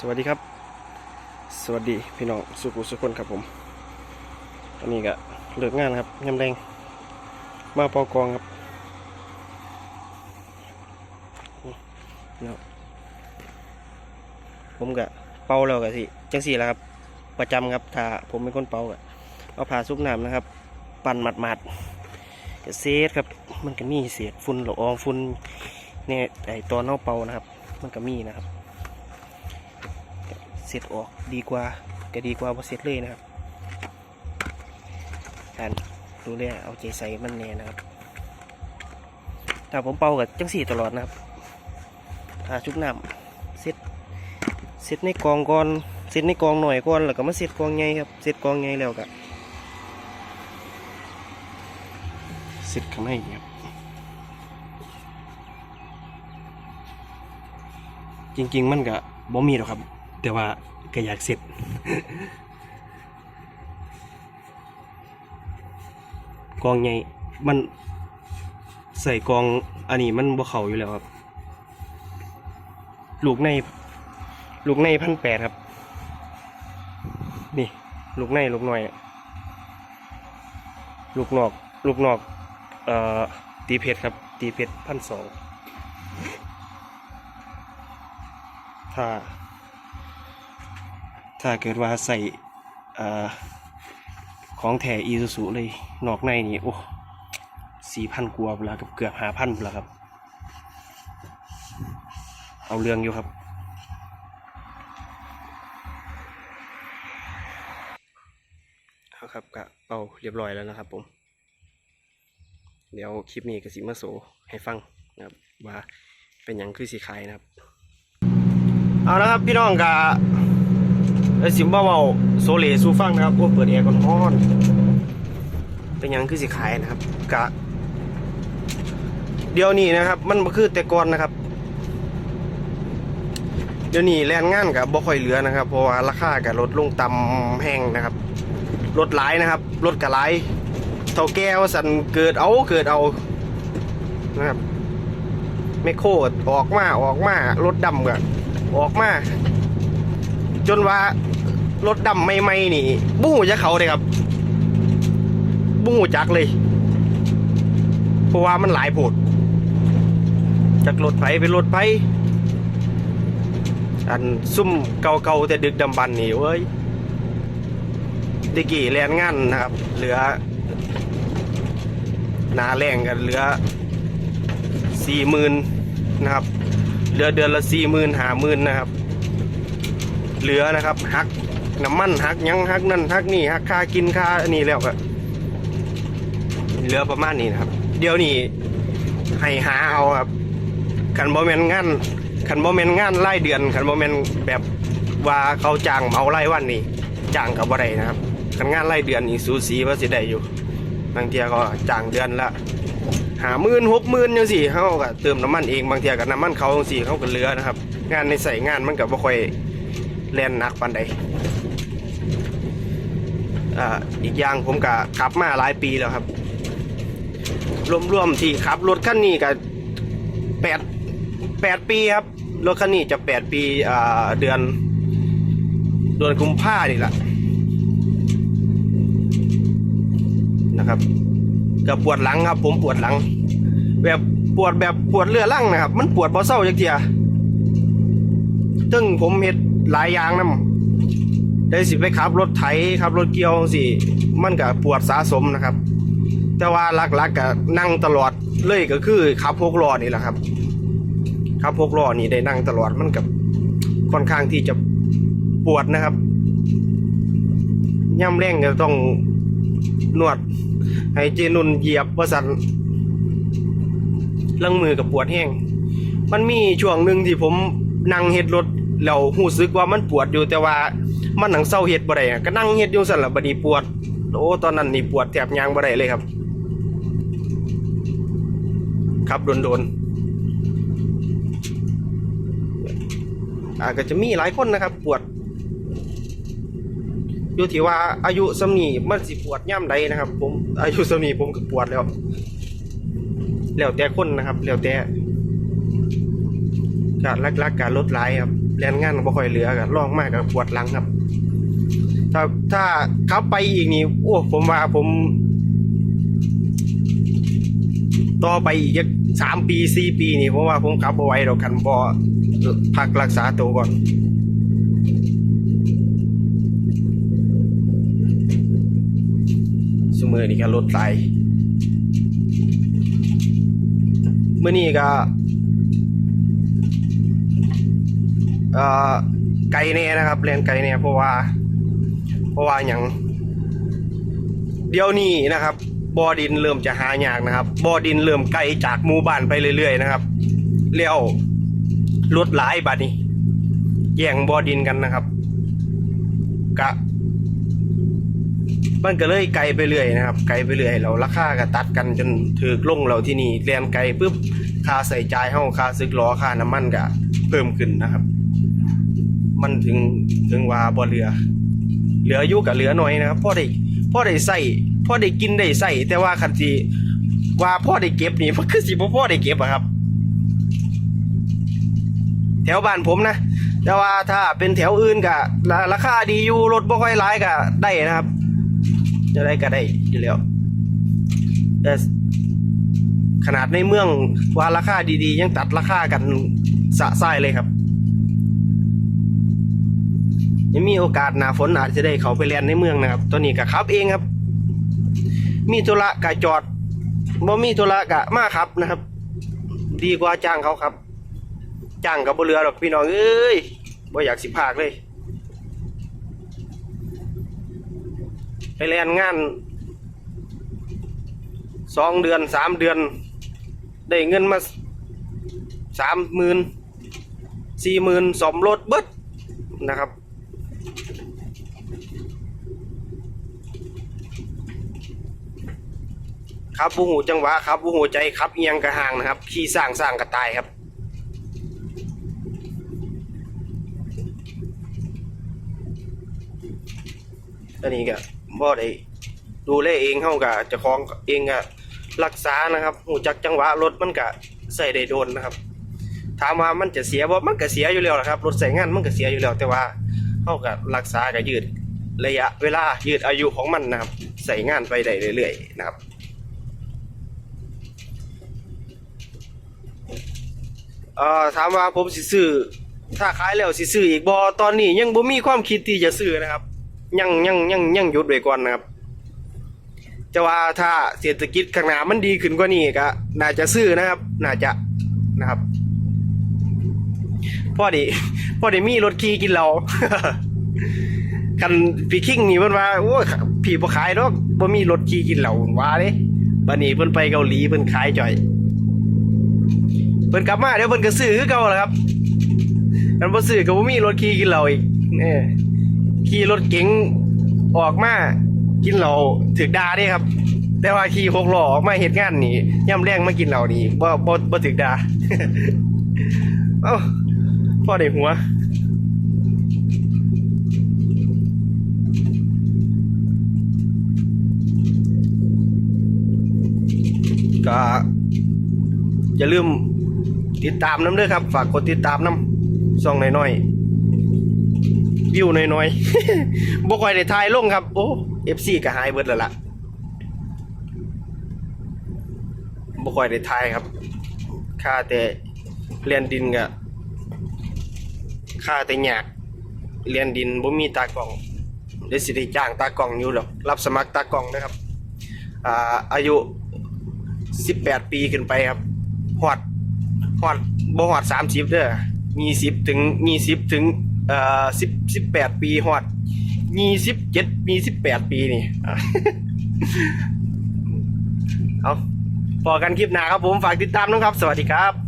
สวัสดีครับ สวัสดีพี่น้องสุขุสุขคนครับผมตอนนี้ก็เลิกงานครับยำแรงมาปอกองครับนี่ผมก็เป่าแล้วก็สิจังสี่แล้วครับ ประจำครับถ้าผมเป็นคนเป่าก็เอาผ่าซุปน้ำนะครับ ปั่นหมัดๆก็เศษครับ มันก็มีเศษฝุ่นละอองฝุ่นเนี่ยไอตอนเอาเป่านะครับ มันก็มีนะครับ ร็จออกดีกว่าก็ดีกว่าพอเสร็จเลยนะครับ การดูแลเอาใจใส่มันแน่นะครับถ้าผมเป่ากับจังสี่ตลอดนะครับถ้าชุบน้ำเสร็จเสร็จในกองก่อนเสร็จในกองหน่อยก่อนแล้วก็มาเสร็จกองใหญ่ครับเสร็จกองใหญ่แล้วก็เสร็จข้างในครับจริงๆมันก็บ่มีหรอกครับ แต่ว่าก็อยากเสร็จกองใหญ่มันใส่กองอันนี้มันบ่เข้าอยู่แล้วครับ ลูกใน ลูกในพันแปดครับ นี่ ลูกในลูกหน้อย ลูกนอก ลูกนอกเอ่อตีเพชรครับ ตีเพชรพันสองถ้า ถ้าเกิดว่าใส่ของแถอีซูซูเลยนอกในนี่โอ้สี่พันกว่าเวลากับเกือบห้าพันแล้วครับ เอาเรื่องอยู่ครับเอาครับกะเป่าเรียบร้อยแล้วนะครับผม เดี๋ยวคลิปนี้ก็สิมาโซให้ฟังนะครับว่าเป็นหยังคือสีขายนะครับ เอาละครับพี่น้องกะ เอ้ยสิมบ่เว้าโซเลสูฟังนะครับโอ้เปิดแอร์ก่อนฮ้อน เป็นยังคือสิขายนะครับ กะ เดี๋ยวนี้นะครับ มันคือแต่ก่อนนะครับ เดี๋ยวนี้แรงงานกับบ่ค่อยเหลือนะครับ เพราะว่าราคากับลดลงต่ำแห้งนะครับลดหลายนะครับลดกับหลายเท่าแก้วสันเกิดเอาเกิดเอานะครับไม่โคตรออกมาออกมารถดำกับออกมา จนว่ารถดำใหม่ๆนี่บู้จะเขาเลยครับบู้จักเลย เพราะว่ามันหลายโผดจากรถไฟเป็นรถไฟอันซุ่มเก่าๆแต่ดึกดำบรรนี่เว้ยตะกี้แลนงานนะครับ เหลือหนาแรงกันเหลือสี่หมื่นนะครับ เหลือเดือนละสี่หมื่นหาหมื่นนะครับ เหลือนะครับหักน้ำมันหักยังหักนั่นหักนี่หักค่ากินค่าอันนี้แล้วก็เหลือประมาณนี้นะครับ เดี๋ยวนี้ให้หาเอาครับขันบอแมนงานขันบอแมนงานรายเดือนขันบอแมนแบบว่าเขาจ้างเอารายวันนี่จ้างกับอะไรนะครับขันงานรายเดือนนี่สูสีว่าสิได้อยู่บางเทียก็จ้างเดือนละหาหมื่นหกหมื่นยังสี่เขาก็เติมน้ำมันเองบางเทียกับน้ำมันเขาจังสี่เขาก็เหลือนะครับ งานในใส่งานมันกับบ่ค่อย แล่นหนักปานใดอ่าอีกอย่างผมก็ขับมาหลายปีแล้วครับ รวมๆที่ขับรถคันนี้ก็แปดแปดปีครับ รถคันนี้จะแปดปีอ่าเดือนเดือนกุมภานี่แหละนะครับก็ปวดหลังครับ ผมปวดหลัง แบบปวดแบบปวดเรือรั่งนะครับ มันปวดพราะเศร้าจักเทียซึ่งผมเห็ด หลายอย่างนํได้สิไปขับรถไถขับรถเกี่ยวสิมันก็ปวดสะสมนะครับ แต่ว่าหลักๆก็นั่งตลอดเลยก็คือขับหกล้อนี่แหละครับขับหกล้อนี่ได้นั่งตลอดมันกับค่อนข้างที่จะปวดนะครับย่ำแรงก็ต้องนวด ให้เจนุนเหยียบว่าสันลังมือกับปวดแห้ง มันมีช่วงหนึ่งที่ผมนั่งเฮ็ดรถ แล้วหูซึกว่ามันปวดอยู่แต่ว่ามันหนังเศร้าเฮ็ดบ่ได้อะก็นั่งเฮ็ดอยู่สั่นละบัดนี้ปวดโอ้ตอนนั้นนี่ปวดแทบยางบ่ได้เลยครับ ครับโดนๆอาก็จะมีหลายคนนะครับ ปวดอยู่ที่ว่าอายุสำนีมันสิปวดย่ำใดนะครับ ผมอายุสำนีผมก็ปวดแล้ว แล้วแต่คนนะครับ แล้วแต่กก็ลักๆการลดไล่ครับ แรงงานบ่ค่อยเหลือก็ลองมากกับปวดหลังครับ ถ้าถ้าขับไปอีกนี่โอ้ผมว่าผม ต่อไปอีกสามปีสี่ปีนี่ผมว่าผมขับเอาไว้ดอกกันบอพักรักษาตัวก่อนสมือนี่ก็ลดไลเมื่อนี้ก็ ไกลแน่นะครับเรียนไกลแน่เพราะว่า เพราะว่าอย่างเดี๋ยวนี้นะครับบ่อดินเริ่มจะหายากนะครับบ่อดินเริ่มไกลจากหมู่บ้านไปเรื่อยๆนะครับเลี้ยวรถหลายบัดนี้แย่งบ่อดินกันนะครับกะมันก็เลยไกลไปเรื่อยนะครับ ไกลไปเรื่อยเราราคาก็ตัดกันจนถือลงเราที่นี่เรียนไกลปุ๊บค่าใส่ใจ่ายเฮาค่าซึกล้อค่าน้ำมันก็เพิ่มขึ้นนะครับ มันถึงถึงว่าบ่เหลือ เหลืออยู่กับเหลือหน่อยนะครับพ่อได้พ่อได้ใส่พ่อได้กินได้ใส่แต่ว่าคันทีว่าพ่อได้เก็บนี่มันคือสิบ่พ่อได้เก็บอะครับ แถวบ้านผมนะ แต่ว่าถ้าเป็นแถวอื่นก็ราคาดีอยู่รถบ่ค่อยหลายก็ได้นะครับ จะได้ก็ได้อยู่แล้วแต่ขนาดในเมืองว่าราคาดีๆ ยังตัดราคากันสะไส้เลยครับ ยังมีโอกาสหนาฝนอาจจะได้เขาไปเรียนในเมืองนะครับตอนนี้ก็ขับเองครับ มีธุระกะจอดบ่มีธุระกะมาครับนะครับ ดีกว่าจ้างเขาครับ จ้างกับบเรือหรอกพี่น้องเอ้ยบ่อยากสิพากเลย ไปเรียนงานสองเดือนสามเดือน ได้เงินมาสามหมื่นสี่หมื่นสมรถเบิดนะครับ ครับบูหูจังหวะครับบูหูใจครับเอียงกระหางนะครับ ขี่สร้างสร้างกระตายครับอันนี้ก็บ่ได้ดูแลเองเฮาก็เจะคล้องเองก็รักษานะครับหูจักจังหวะรถมันก็ใส่ได้โดนนะครับ ถามว่ามันจะเสียบ่มันก็เสียอยู่แล้วนะครับรถใส่งานมันก็เสียอยู่แล้วแต่ว่า เฮาก็รักษาก็ยืดระยะเวลายืดอายุของมันนะครับ ใส่งานไปได้เรื่อยๆนะครับเอ่อถามว่าผมสิซื้อถ้าขายแล้วสิซื้ออีกบ่ตอนนี้ยังบ่มีความคิดที่จะซื้อนะครับ ยังยังยังยังหยุดไว้ก่อนนะครับจะว่าถ้าเศรษฐกิจข้างหน้ามันดีขึ้นกว่านี้ก็น่าจะซื้อนะครับ น่าจะนะครับ พ่อดีพ่อดีมีรถขี่กินเราคันพี่คิงนี่เพิ่นว่าโอ้ยพี่บ่ขายดอกบ่มีรถขี่กินเหล้าว่าเด้บัดนี้เพิ่นไปเกาหลีเพิ่นขายจ่อยเพิ่นกลับมาเดี๋ยวเพิ่นก็ซื้อคือเก่าแหละครับกันบ่ซื้อก็บ่มีรถขี่กินเหล้าอีกเออขี่รถเก๋งออกมากินเหล้าถึกด่าเด้ครับ แต่ว่าขี่หกล้อออกมาเฮ็ดงานนี่ย่ำแรงมากินเหล้านี่บ่บ่บ่ถึกด่าเอ้า พ่อได้หัวก็อย่าลืมติดตามน้ำด้อครับ ฝากกดติดตามน้ำซ่องน้อยๆวิวน้อยๆบ่ค่อยได้ถ่ายลงครับ โอ้ FC ก็หายเบิดแล้วล่ะบ่ค่อยได้ถ่ายครับค่าแต่เรียนดินก็ ค่าแต่หยากเรียนดินบ่มีตากล้องเดี๋ยวสิได้จ้างตากล้องอยู่หรอกรับสมัครตากล้องนะครับอ่าอายุ 18 ปีขึ้นไปครับฮอดฮอดบ่ฮอด30เด้อ20ถึง20ถึงเอ่อ10 18 ปีฮอด27มี18 ปีนี่เอาพอกันคลิปหน้าครับผมฝากติดตามนะครับ สวัสดีครับ